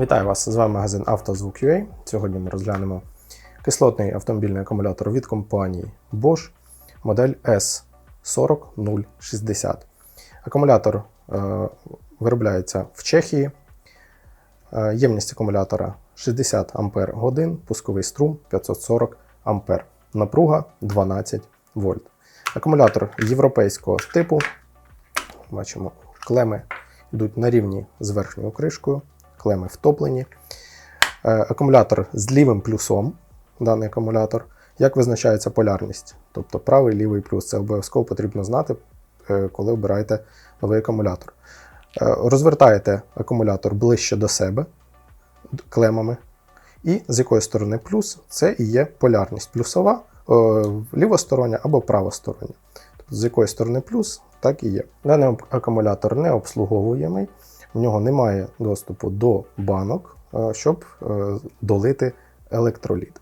Вітаю вас! З вами магазин «Автозвук.UA». Сьогодні ми розглянемо кислотний автомобільний акумулятор від компанії Bosch модель S40060. Акумулятор е, виробляється в Чехії. Е, ємність акумулятора 60 Ампер годин, пусковий струм 540 Ампер. Напруга 12 вольт. Акумулятор європейського типу. Бачимо, клеми йдуть на рівні з верхньою кришкою, клеми втоплені. Е, Акумулятор з лівим плюсом, даний акумулятор. Як визначається полярність? Тобто правий лівий плюс. Це обов'язково потрібно знати, е, коли обираєте новий акумулятор. Е, Розвертаєте акумулятор ближче до себе клемами. І з якої сторони плюс, це і є полярність плюсова, лівостороння або правостороння. Тобто, з якої сторони плюс, так і є. Даний акумулятор не обслуговуємий, в нього немає доступу до банок, е, щоб е, долити електроліт.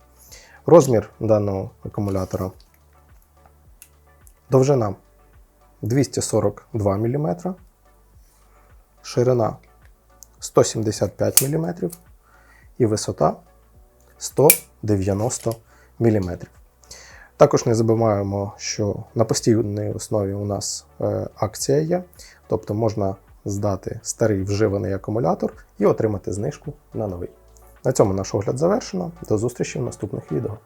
Розмір даного акумулятора довжина 242 мм, ширина 175 мм і висота 190 мм. Також не забуваємо, що на постійній основі у нас е, акція є, тобто можна здати старий вживаний акумулятор і отримати знижку на новий. На цьому наш огляд завершено. До зустрічі в наступних відео.